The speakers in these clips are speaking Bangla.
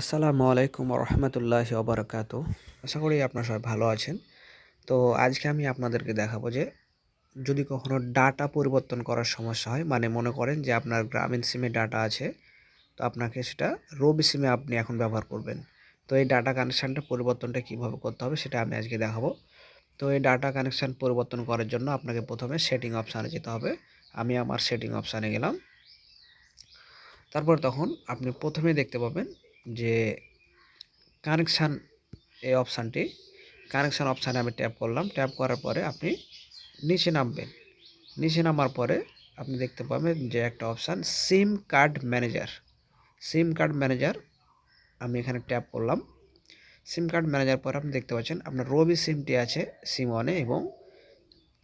আসসালামু আলাইকুম রহমতুল্লাহ ওবরাকাত। আশা করি আপনারা সবাই ভালো আছেন। তো আজকে আমি আপনাদেরকে দেখাবো যে যদি কখনো ডাটা পরিবর্তন করার সমস্যা হয় মানে মনে করেন যে আপনার গ্রামীণ সিমে ডাটা আছে, তো আপনাকে সেটা রবি সিমে আপনি এখন ব্যবহার করবেন। তো এই ডাটা কানেকশানটা পরিবর্তনটা কীভাবে করতে হবে সেটা আমি আজকে দেখাবো। তো এই ডাটা কানেকশান পরিবর্তন করার জন্য আপনাকে প্রথমে সেটিং অপশানে যেতে হবে। আমি আমার সেটিং অপশানে গেলাম। তারপর তখন আপনি প্রথমে দেখতে পাবেন যে কানেকশান এই অপশানটি কানেকশান অপশানে আমি ট্যাপ করলাম। ট্যাপ করার পরে আপনি নিচে নামবেন। নিচে নামার পরে আপনি দেখতে পাবেন যে একটা option SIM card manager SIM card manager আমি এখানে ট্যাপ করলাম। সিম কার্ড ম্যানেজার পরে আপনি দেখতে পাচ্ছেন আপনার রবি সিমটি আছে সিম ওয়ানে এবং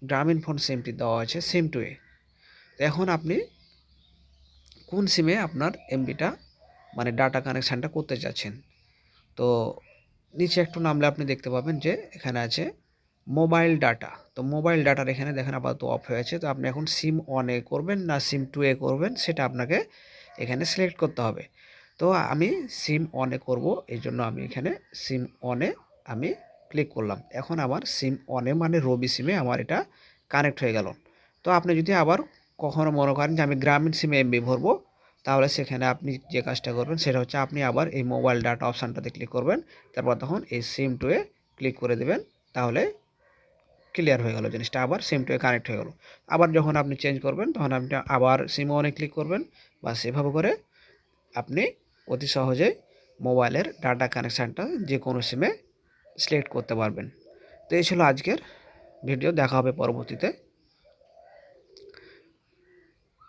গ্রামীণ ফোন সিমটি দেওয়া আছে সিম টুয়ে এখন আপনি কোন সিমে আপনার এমবিটা মানে ডাটা কানেকশানটা করতে চাচ্ছেন তো নিচে একটু নামলে আপনি দেখতে পাবেন যে এখানে আছে মোবাইল ডাটা তো মোবাইল ডাটার এখানে দেখেন আপাতত অফ হয়ে আছে তো আপনি এখন সিম ওয়ানে করবেন না সিম টু এ করবেন, সেটা আপনাকে এখানে সিলেক্ট করতে হবে। তো আমি সিম অনে করব, এই জন্য আমি এখানে সিম অনে আমি ক্লিক করলাম। এখন আমার সিম অনে মানে রবি সিমে আমার এটা কানেক্ট হয়ে গেল। তো আপনি যদি আবার কখনও মনে করেন যে আমি গ্রামীণ সিমে এমবি ভরবো তাহলে সেখানে আপনি যে কাজটা করবেন সেটা হচ্ছে আপনি আবার এই মোবাইল ডাটা অপশানটাতে ক্লিক করবেন। তারপর তখন এই সিম টুয়ে ক্লিক করে দেবেন, তাহলে ক্লিয়ার হয়ে গেল জিনিসটা, আবার সিম টুয়ে কানেক্ট হয়ে গেল। আবার যখন আপনি চেঞ্জ করবেন, তখন আপনি আবার সিম ওয়ানে ক্লিক করবেন, বা সেভাবে করে আপনি অতি সহজেই মোবাইলের ডাটা কানেকশানটা যে কোনো সিমে সিলেক্ট করতে পারবেন। তো এই ছিল আজকের ভিডিও দেখা হবে পরবর্তীতে।